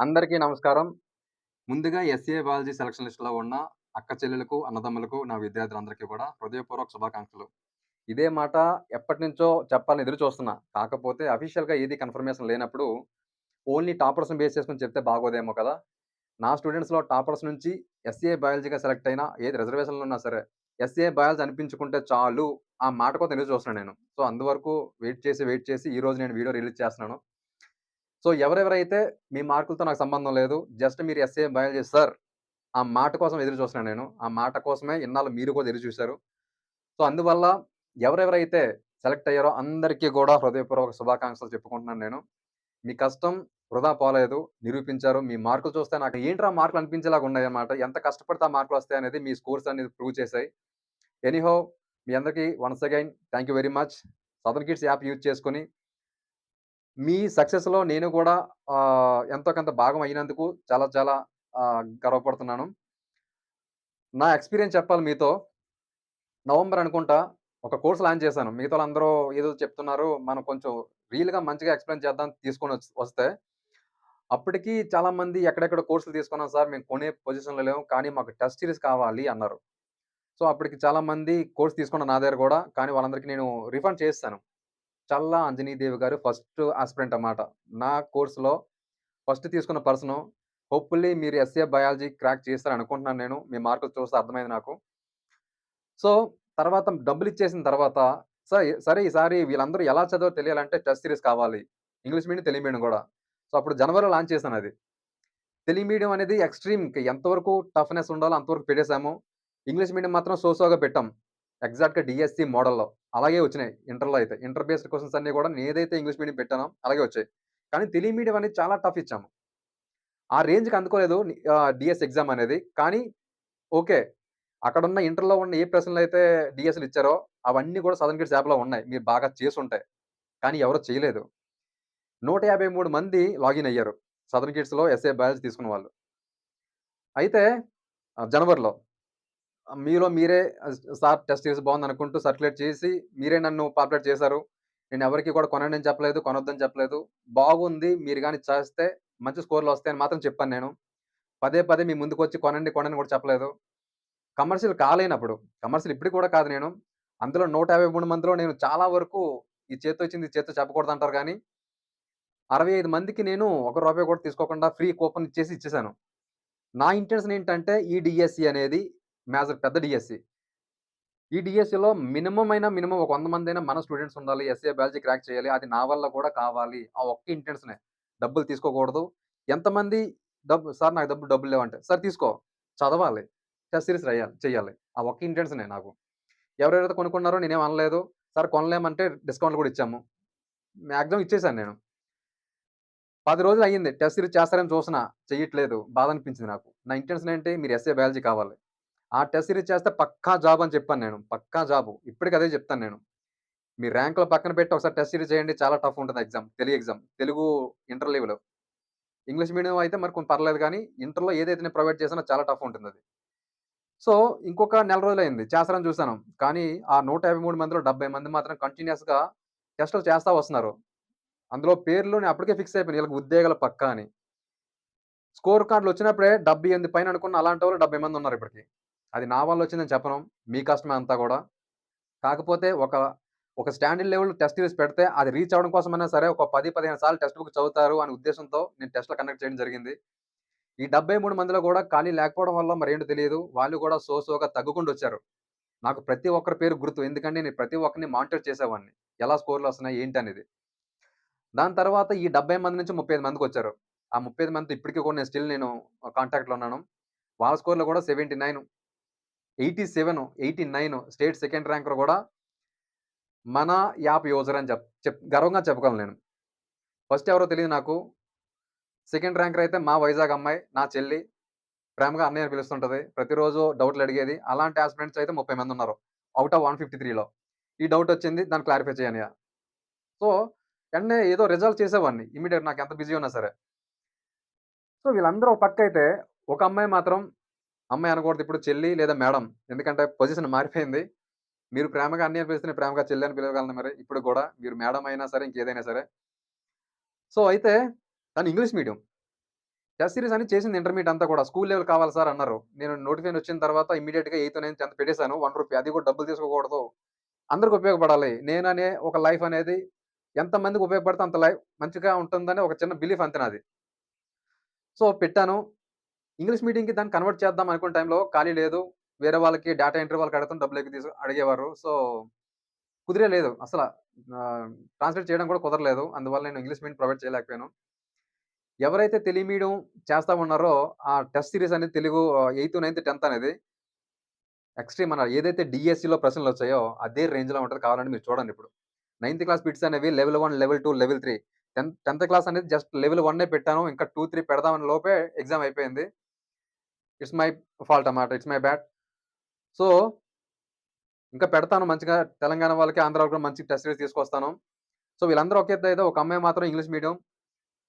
అందరికీ నమస్కారం. ముందుగా ఎస్‌ఏ బయాలజీ సెలక్షన్ లిస్ట్‌లో ఉన్న అక్క చెల్లెలకు, అన్నదమ్ములకు, నా విద్యార్థులందరికీ కూడా హృదయపూర్వక శుభాకాంక్షలు. ఇదే మాట ఎప్పటినుంచో చెప్పాలని ఎదురు చూస్తున్నా. కాకపోతే అఫీషియల్‌గా ఏది కన్ఫర్మేషన్ లేనప్పుడు ఓన్లీ టాపర్స్‌ని బేస్ చేసుకొని చెప్తే బాగోదేమో కదా! నా స్టూడెంట్స్‌లో టాపర్స్ నుంచి ఎస్‌ఏ బయాలజీగా సెలెక్ట్ అయిన ఏది రిజర్వేషన్‌లో ఉన్నా సరే, ఎస్‌ఏ బయాలజీ అనిపించుకుంటే చాలు ఆ మాట కోసం ఎదురు చూస్తున్నాను నేను. సో, అందువరకు వెయిట్ చేసి, వెయిట్ చేసి ఈరోజు నేను వీడియో రిలీజ్ చేస్తున్నాను. సో, ఎవరెవరైతే మీ మార్కులతో నాకు సంబంధం లేదు. జస్ట్ మీరు ఎస్‌ఏ బయాలజీ సార్ ఆ మాట కోసం ఎదురు చూస్తున్నాను నేను. ఆ మాట కోసమే ఇన్నాళ్ళు మీరు కూడా ఎదురు చూశారు సో, అందువల్ల ఎవరెవరైతే సెలెక్ట్ అయ్యారో అందరికీ కూడా హృదయపూర్వక శుభాకాంక్షలు చెప్పుకుంటున్నాను నేను. మీ కష్టం వృధా పోలేదు. నిరూపించారు. మీ మార్కులు చూస్తే నాకు ఏంట్రా మార్కులు అనిపించేలాగా ఉన్నాయన్నమాట. ఎంత కష్టపడితే ఆ మార్కులు వస్తాయనేది మీ స్కోర్స్ అనేది ప్రూవ్ చేసాయి. ఎనీహో మీ అందరికీ once again thank you very much. Southern kids app use చేసుకొని మీ సక్సెస్‌లో నేను కూడా ఎంతో కొంత భాగం అయినందుకు చాలా చాలా గర్వపడుతున్నాను. నా ఎక్స్‌పీరియన్స్ చెప్పాలి మీతో. నవంబర్ అనుకుంటా ఒక కోర్స్ లాంచ్ చేశాను. మిగతా అందరూ ఏదో చెప్తున్నారు. మనం కొంచెం రియల్‌గా మంచిగా ఎక్స్‌ప్లెయిన్ చేద్దాం తీసుకొని వస్తే అప్పటికి చాలామంది ఎక్కడెక్కడ కోర్సులు తీసుకున్నాం సార్ మేము కొనే పొజిషన్‌లో లేము. కానీ మాకు టెస్ట్ సిరీస్ కావాలి అన్నారు. సో, అప్పటికి చాలామంది కోర్స్ తీసుకున్న నా దగ్గర కూడా. కానీ వాళ్ళందరికీ నేను రిఫండ్ చేస్తాను చల్లా అంజనీదేవి గారు ఫస్ట్ ఆస్పిరెంట్ అన్నమాట. నా కోర్సులో ఫస్ట్ తీసుకున్న పర్సను. హోప్‌ఫుల్లీ మీరు ఎస్‌ఏ బయాలజీ క్రాక్ చేస్తారని అనుకుంటున్నాను నేను. మీ మార్కులు చూస్తే అర్థమైంది నాకు. సో, తర్వాత డబ్బులు ఇచ్చేసిన తర్వాత సరే సరే ఈసారి వీళ్ళందరూ ఎలా చదివారో తెలియాలంటే టెస్ట్ సిరీస్ కావాలి. ఇంగ్లీష్ మీడియం, తెలుగు మీడియం కూడా. సో, అప్పుడు జనవరిలో లాంచ్ చేశాను అది తెలుగు మీడియం అనేది ఎక్స్‌ట్రీమ్ ఎంతవరకు టఫ్‌నెస్ ఉండాలో అంతవరకు పెట్టేసాము. ఇంగ్లీష్ మీడియం మాత్రం సోసోగా పెట్టాం. ఎగ్జాక్ట్‌గా డిఎస్సి మోడల్‌లో. అలాగే వచ్చినాయి ఇంటర్‌లో అయితే. ఇంటర్ బేస్డ్ క్వశ్చన్స్ అన్ని కూడా నేనేదైతే ఇంగ్లీష్ మీడియం పెట్టానో అలాగే వచ్చాయి. కానీ తెలుగు మీడియం అనేది చాలా టఫ్ ఇచ్చాము. ఆ రేంజ్‌కి అందుకోలేదు డిఎస్ ఎగ్జామ్ అనేది. కానీ ఓకే. అక్కడున్న ఇంటర్‌లో ఉన్న ఏ ప్రశ్నలు అయితే డిఎస్లు ఇచ్చారో అవన్నీ కూడా సదర్న్ కిడ్స్ యాప్‌లో ఉన్నాయి. మీరు బాగా చేసుంటే. కానీ ఎవరు చేయలేదు. 153 మంది లాగిన్ అయ్యారు. సదర్న్ కిడ్స్‌లో ఎస్‌ఏ బయాలజీ తీసుకున్న వాళ్ళు. అయితే జనవరిలో మీలో మీరే సార్ టెస్ట్ బాగుంది అనుకుంటూ సర్క్యులేట్ చేసి మీరే నన్ను పాపులేట్ చేశారు. నేను ఎవరికీ కూడా కొనండి అని చెప్పలేదు. కొనొద్దని చెప్పలేదు. బాగుంది మీరు కానీ చేస్తే మంచి స్కోర్‌లు వస్తాయని మాత్రం చెప్పాను నేను. పదే పదే మీ ముందుకొచ్చి కొనండి, కొనండి కూడా చెప్పలేదు. కమర్షియల్ కాలేనప్పుడు. కమర్షియల్ ఇప్పుడు కూడా కాదు నేను. అందులో 153 మందిలో నేను చాలా వరకు ఈ చేత్తో ఇచ్చింది ఈ చేత్తో చెప్పకూడదంటారు గానీ 65 మందికి నేను ఒక రూపాయి కూడా తీసుకోకుండా ఫ్రీ కూపన్ ఇచ్చేసి ఇచ్చేసాను. నా ఇంటెన్షన్ ఏంటంటే ఈ డిఎస్సి అనేది మేజర్ పెద్ద డిఎస్సి ఈ డిఎస్సిలో మినిమమ్ అయినా మినిమం ఒక కొంతమంది అయినా మన స్టూడెంట్స్ ఉండాలి. ఎస్‌ఏ బయాలజీ క్రాక్ చేయాలి. అది నా వల్ల కూడా కావాలి. ఆ ఒక్క ఇంటెన్షనే. డబ్బులు తీసుకోకూడదు. ఎంతమంది డబ్బు సార్ నాకు డబ్బులు డబ్బులు లేవంటే, సార్ తీసుకో. చదవాలి. టెస్ట్ సిరీస్ రాయాలి చేయాలి ఆ ఒక్క ఇంటెన్షనే నాకు. ఎవరెవరైతే కొనుక్కున్నారో నేనేం అనలేదు. సార్ కొనలేమంటే డిస్కౌంట్ కూడా ఇచ్చాము. మ్యాక్సిమం ఇచ్చేసాను నేను. పది రోజులు అయ్యింది. టెస్ట్ సిరీస్ చేస్తారని చూసినా చేయట్లేదు బాధ అనిపించింది నాకు. నా ఇంటెన్షన్ ఏంటి మీరు ఎస్‌ఏ బయాలజీ కావాలి. ఆ టెస్ట్ సిరీస్ చేస్తే పక్కా జాబ్ అని చెప్పాను నేను. పక్కా జాబు. ఇప్పటికి అదే చెప్తాను నేను. మీ ర్యాంక్‌లు పక్కన పెట్టి ఒకసారి టెస్ట్ సిరీస్ చేయండి. చాలా టఫ్ ఉంటుంది exam. Telugu exam. Telugu inter level. English medium అయితే మరి కొంత పర్లేదు కానీ ఇంటర్‌లో ఏదైతే నేను ప్రొవైడ్ చేసినా చాలా టఫ్ ఉంటుందది. సో, ఇంకొక నెల రోజులయింది. చేస్తారని చూశాను కానీ ఆ 153 మందిలో 70 మంది మాత్రం కంటిన్యూస్గా టెస్టులు చేస్తా వస్తున్నారు. అందులో పేర్లు నేను అప్పటికే ఫిక్స్ అయిపోయాను. వీళ్ళకి ఉద్యోగాలు పక్కా అని. స్కోర్ కార్డులు వచ్చినప్పుడే 78 పైన అనుకున్న అలాంటి వాళ్ళు డెబ్బై మంది ఉన్నారు ఇప్పటికి. అది నా వల్ల వచ్చిందని చెప్పను. మీ కష్టమే అంతా కూడా. కాకపోతే ఒక ఒక స్టాండర్డ్ లెవెల్ టెస్ట్ సిరీస్ పెడితే అది రీచ్ అవ్వడం కోసమైనా సరే ఒక 10, 15 సార్లు టెక్స్ట్ బుక్ చదువుతారు అనే ఉద్దేశంతో నేను టెస్ట్‌లు కండక్ట్ చేయడం జరిగింది. ఈ 73 మందిలో కూడా ఖాళీ లేకపోవడం వల్ల మరేంటో తెలియదు వాళ్ళు కూడా సో సోగా తగ్గుకుంటూ వచ్చారు. నాకు ప్రతి ఒక్కరి పేరు గుర్తు. ఎందుకంటే నేను ప్రతి ఒక్కరిని మానిటర్ చేసేవాడిని. ఎలా స్కోర్‌లు వస్తున్నాయి ఏంటి అనేది. దాని తర్వాత ఈ 70 మంది నుంచి ముప్పై మందికి వచ్చారు ఆ 35 మందితో ఇప్పటికీ కూడా నేను స్టిల్ నేను కాంటాక్ట్‌లో ఉన్నాను. వాళ్ళ స్కోర్లో కూడా seventy nine 79, 87, 89 state second ranker కూడా మన యాప్ యూజర్ అని చెప్ చెప్ గర్వంగా చెప్పగలను నేను. ఫస్ట్ ఎవరో తెలియదు నాకు. సెకండ్ ర్యాంకర్ అయితే మా వైజాగ్ అమ్మాయి. నా చెల్లి. ప్రేమగా అన్నయ్య పిలుస్తుంటుంది పిలుస్తుంటది. ప్రతిరోజు డౌట్‌లు అడిగేది. అలాంటి యాస్పిరెంట్స్ అయితే 30 మంది ఉన్నారు. అవుట్ ఆఫ్ 153లో. ఈ డౌట్ వచ్చింది. దాన్ని క్లారిఫై చేయి సో, వెంటనే ఏదో రిజల్ట్ చేసేవాడిని. ఇమీడియట్ నాకు ఎంత బిజీ ఉన్నా సరే. సో, వీళ్ళందరూ ఒక అయితే ఒక అమ్మాయి మాత్రం అమ్మాయి అనకూడదు ఇప్పుడు చెల్లి లేదా మేడం. ఎందుకంటే పొజిషన్ మారిపోయింది. మీరు ప్రేమగా అన్ని అనిపిస్తున్న ప్రేమగా చెల్లి అని పిలవగలను మరి ఇప్పుడు కూడా. మీరు మేడం అయినా సరే ఇంకేదైనా సరే. సో, అయితే తను ఇంగ్లీష్ మీడియం. టెస్ట్ సిరీస్ అని చేసింది ఇంటర్మీడియట్ అంతా కూడా. స్కూల్ లెవెల్ కావాలి సార్ అన్నారు. నేను నోటిఫికేషన్ వచ్చిన తర్వాత ఇమీడియట్గా ఎయిత్, నైన్త్, అంత పెట్టేశాను వన్ రూపీ అది కూడా డబ్బులు తీసుకోకూడదు. అందరికి ఉపయోగపడాలి. నేననే ఒక లైఫ్ అనేది ఎంతమందికి ఉపయోగపడితే అంత లైఫ్ మంచిగా ఉంటుందని ఒక చిన్న బిలీఫ్ అంతే నాది. సో, పెట్టాను. ఇంగ్లీష్ మీడియంకి దాన్ని కన్వర్ట్ చేద్దాం అనుకున్న టైంలో ఖాళీ లేదు. వేరే వాళ్ళకి డేటా ఎంట్రీ వాళ్ళకి అడగడం డబ్బులు ఎక్కి తీసు అడిగేవారు. సో, కుదిరే లేదు అసలు ట్రాన్స్‌లేట్ చేయడం కూడా కుదరలేదు. అందువల్ల నేను ఇంగ్లీష్ మీడియం ప్రొవైడ్ చేయలేకపోయాను. ఎవరైతే తెలుగు మీడియం చేస్తా ఉన్నారో ఆ టెస్ట్ సిరీస్ అనేది తెలుగు ఎయిత్, నైన్త్, 10థ్ అనేది ఎక్స్‌ట్రీమ్ మన ఏదైతే డిఎస్సిలో ప్రశ్నలు వచ్చాయో అదే రేంజ్‌లో ఉంటుంది కావాలంటే మీరు చూడండి ఇప్పుడు. నైన్త్ క్లాస్ బిట్స్ అనేవి level one level two level three ten 10థ్ క్లాస్ అనేది జస్ట్ లెవెల్ వన్నే పెట్టాను. ఇంకా 2, 3 పెడదామని లోపే ఎగ్జామ్ అయిపోయింది. ఇట్స్ మై ఫాల్ట్ అన్నమాట. It's my bad. సో ఇంకా పెడతాను మంచిగా తెలంగాణ వాళ్ళకి, ఆంధ్ర వాళ్ళకి మంచి టెస్ట్ సిరీస్ తీసుకొస్తాను. సో, వీళ్ళందరూ ఒకే అయితే ఒక అమ్మాయి మాత్రం ఇంగ్లీష్ మీడియం.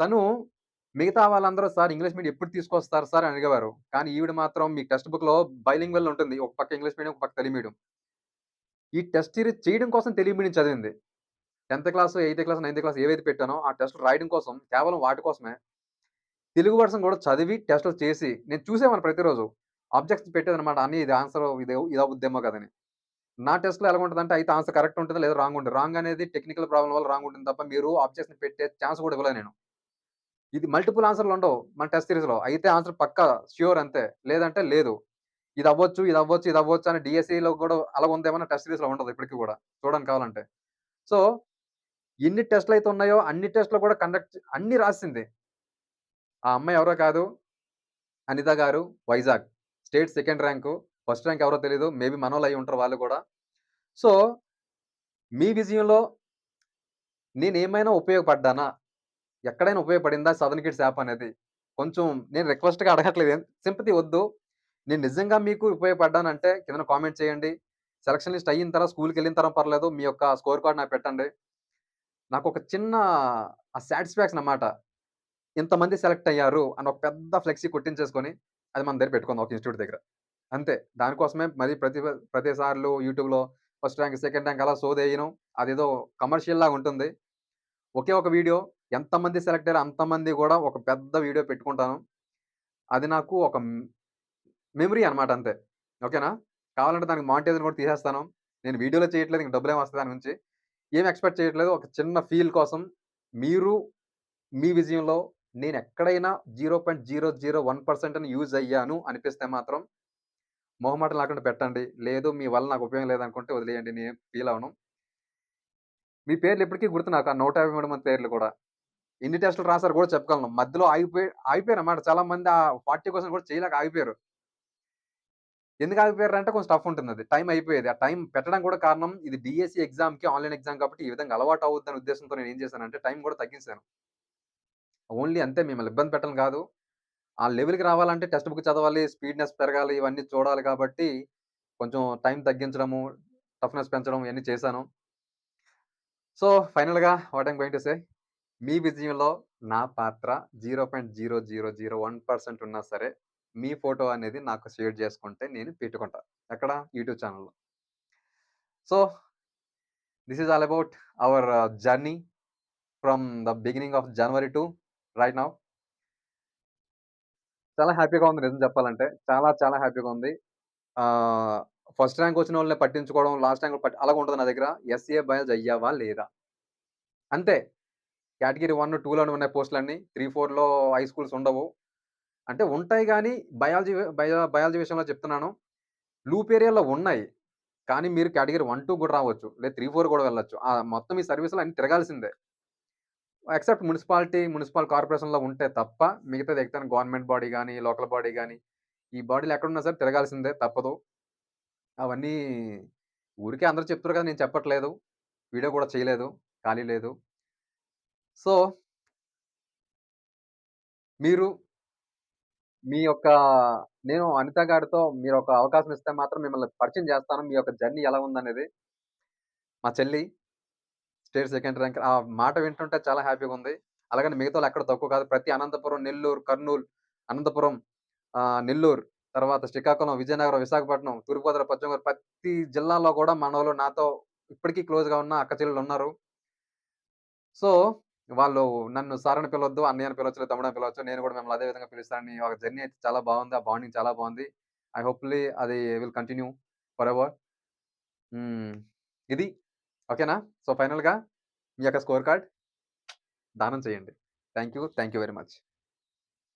తను మిగతా వాళ్ళందరూ సార్ ఇంగ్లీష్ మీడియం ఎప్పుడు తీసుకొస్తారు సార్ అని అడిగేవారు. కానీ ఈవిడ మాత్రం మీ టెక్స్ట్ బుక్‌లో బైలింగ్వల్ ఉంటుంది. ఒక పక్క ఇంగ్లీష్ మీడియం, ఒక పక్క తెలుగు మీడియం. ఈ టెస్ట్ సిరీస్ చేయడం కోసం తెలుగు మీడియం చదివింది. 10థ్ class, eighth class, ninth class ఏవైతే పెట్టానో ఆ టెస్ట్ రాయడం కోసం కేవలం వాటి కోసమే తెలుగు వర్షన్ కూడా చదివి టెస్ట్‌లు చేసి నేను చూసేవాను ప్రతిరోజు. ఆబ్జెక్ట్స్ పెట్టేదనమాట అన్ని ఇది ఆన్సర్ ఇది ఇదవుద్దేమో కదని. నా టెస్ట్‌లో ఎలాగుంటదంటే అయితే ఆన్సర్ కరెక్ట్ ఉంటుందా లేదా రాంగ్ ఉంటుంది. రాంగ్ అనేది టెక్నికల్ ప్రాబ్లం వల్ల రాంగ్ ఉంటుంది తప్ప మీరు ఆబ్జెక్ట్స్‌ని పెట్టే ఛాన్స్ కూడా ఇవ్వలేదు నేను. ఇది మల్టిపుల్ ఆన్సర్‌లు ఉండవు మన టెస్ట్ సీరీస్‌లో. అయితే ఆన్సర్ పక్కా ష్యూర్ అంతే. లేదంటే లేదు. ఇది అవ్వచ్చు, ఇది అవ్వచ్చు, ఇది అవ్వచ్చు అని డిఎస్సిలో కూడా అలా ఉందేమన్నా టెస్ట్ సిరీస్లో ఉండదు ఇప్పటికీ కూడా. చూడండి కావాలంటే. సో, ఎన్ని టెస్ట్‌లు అయితే ఉన్నాయో అన్ని టెస్ట్‌లు కూడా కండక్ట్ అన్ని రాసింది ఆ అమ్మాయి ఎవరో కాదు. Anitha garu Vizag. State second rank. First rank ఎవరో తెలీదు. మేబీ మనోళ్ళు అయి ఉంటారు వాళ్ళు కూడా. సో, మీ విజయంలో నేనేమైనా ఉపయోగపడ్డానా? ఎక్కడైనా ఉపయోగపడిందా సదర్న్ కిడ్స్ యాప్ అనేది? కొంచెం నేను రిక్వెస్ట్‌గా అడగట్లేదు. సింపతి వద్దు. నేను నిజంగా మీకు ఉపయోగపడ్డానంటే కిందన కామెంట్ చేయండి. సెలక్షన్ లిస్ట్ అయిన తర్వాత స్కూల్‌కెళ్ళిన తర్వాత పర్లేదు. మీ యొక్క స్కోర్ కార్డ్ నాకు పెట్టండి. నాకు ఒక చిన్న సాటిస్ఫాక్షన్ అన్నమాట. ఇంతమంది సెలెక్ట్ అయ్యారు అని ఒక పెద్ద ఫ్లెక్సీ కొట్టించేసుకొని అది మన దగ్గర పెట్టుకుందాం ఒక ఇన్‌స్టిట్యూట్ దగ్గర. అంతే. దానికోసమే మరి ప్రతి ప్రతిసార్లు యూట్యూబ్‌లో ఫస్ట్ ర్యాంక్, సెకండ్ ర్యాంక్ అలా సోదేయను. అదేదో కమర్షియల్ లాగా ఉంటుంది. ఒకే ఒక వీడియో ఎంతమంది సెలెక్ట్ అయ్యారో అంతమంది కూడా ఒక పెద్ద వీడియో పెట్టుకుంటాను. అది నాకు ఒక మెమరీ అనమాట అంతే. ఓకేనా? కావాలంటే దానికి మానిటైజేషన్ కూడా తీసేస్తాను. నేను వీడియోలో చేయట్లేదు. ఇంక డబ్బులేమి వస్తాయి దాని గురించి ఏం ఎక్స్‌పెక్ట్ చేయట్లేదు. ఒక చిన్న ఫీల్ కోసం మీరు మీ విజయంలో నేను ఎక్కడైనా 0.001% అని యూజ్ అయ్యాను అనిపిస్తే మాత్రం మొహమాటం లేకుండా పెట్టండి. లేదు మీ వల్ల నాకు ఉపయోగం లేదనుకుంటే వదిలేయండి. నేను ఫీల్ అవ్వను. మీ పేర్లు ఇప్పటికీ గుర్తు నాకు. ఆ 153 మంది పేర్లు కూడా. ఎన్ని టెస్టులు రాసారు కూడా చెప్పగలను. మధ్యలో ఆగిపోయి ఆగిపోయారు అన్నమాట చాలా మంది ఆ ఫార్టీ కోసం కూడా చేయలేక ఆగిపోయారు. ఎందుకు ఆగిపోయారు అంటే కొంచెం టఫ్ ఉంటుందది. టైం అయిపోయేది. ఆ టైం పెట్టడం కూడా కారణం ఇది డిఎస్సి ఎగ్జామ్‌కి ఆన్‌లైన్ ఎగ్జామ్ కాబట్టి ఈ విధంగా అలవాటు అవుద్దనే ఉద్దేశంతో నేను ఏం చేశానంటే టైం కూడా తగ్గించాను. ఓన్లీ అంతే మిమ్మల్ని ఇబ్బంది పెట్టడం కాదు. ఆ లెవెల్‌కి రావాలంటే టెక్స్ట్ బుక్ చదవాలి. స్పీడ్‌నెస్ పెరగాలి. ఇవన్నీ చూడాలి కాబట్టి కొంచెం టైం తగ్గించడము, టఫ్‌నెస్ పెంచడం ఇవన్నీ చేశాను. సో, ఫైనల్‌గా what I'm going to say మీ విజయంలో నా పాత్ర 0.0001% ఉన్నా సరే మీ ఫోటో అనేది నాకు షేర్ చేసుకుంటే నేను పెట్టుకుంటా. ఎక్కడ? యూట్యూబ్ ఛానల్లో so, this is all about our journey from the beginning of January to right now. చాలా హ్యాపీగా ఉంది నిజం చెప్పాలంటే. చాలా చాలా హ్యాపీగా ఉంది. ఫస్ట్ ర్యాంక్ వచ్చిన వాళ్ళని పట్టించుకోవడం, లాస్ట్ ర్యాంక్ పట్టి అలాగా ఉండదు నా దగ్గర. ఎస్ఏ బయాలజీ అయ్యావా లేదా? అంతే. కేటగిరీ 1, 2లోనే ఉన్నాయి పోస్టులన్నీ. 3, 4లో హై స్కూల్స్ ఉండవు. అంటే ఉంటాయి కానీ బయాలజీ బయో బయాలజీ విషయంలో చెప్తున్నాను. లూప్ ఏరియాలో ఉన్నాయి. కానీ మీరు కేటగిరీ 1, 2 కూడా రావచ్చు. లేదా 3, 4 కూడా వెళ్ళొచ్చు. ఆ మొత్తం ఈ సర్వీసులు అన్ని తిరగాల్సిందే. ఎక్సెప్ట్ మున్సిపాలిటీ, మున్సిపల్ కార్పొరేషన్‌లో ఉంటే తప్ప మిగతాది ఎక్కడైనా గవర్నమెంట్ బాడీ కానీ లోకల్ బాడీ కానీ ఈ బాడీలు ఎక్కడున్నా సరే తిరగాల్సిందే తప్పదు. అవన్నీ ఊరికే అందరూ చెప్తారు కదా! నేను చెప్పట్లేదు. వీడియో కూడా చేయలేదు. ఖాళీ లేదు. సో మీరు మీ యొక్క నేను అనిత గారితో మీరు ఒక అవకాశం ఇస్తే మాత్రం మిమ్మల్ని పరిచయం చేస్తాను. మీ యొక్క జర్నీ ఎలా ఉందనేది. మా చెల్లి స్టేట్ సెకండ్ ర్యాంక్ ఆ మాట వింటుంటే చాలా హ్యాపీగా ఉంది. అలాగని మిగతా ఎక్కడ తక్కువ కాదు. ప్రతి అనంతపురం నెల్లూరు కర్నూలు అనంతపురం నెల్లూరు తర్వాత శ్రీకాకుళం విజయనగరం విశాఖపట్నం తూర్పుగోదావరి పశ్చిమ గోదావరి ప్రతి జిల్లాలో కూడా మన వాళ్ళు నాతో ఇప్పటికీ క్లోజ్గా ఉన్న అక్క చెల్లెలు ఉన్నారు. సో వాళ్ళు నన్ను సారని పిలవద్దు అన్నయ్యని పిలవచ్చు తమ్ముడని పిలవచ్చు నేను కూడా మిమ్మల్ని అదే విధంగా పిలుస్తానని ఒక జర్నీ అయితే చాలా బాగుంది. ఆ బాండింగ్ చాలా బాగుంది. ఐ హోప్లీ అది విల్ కంటిన్యూ ఫర్ ఎవర్. ఇది ఓకేనా? సో ఫైనల్గా మీ యొక్క స్కోర్ కార్డ్ దానం చేయండి. Thank you thank you very much.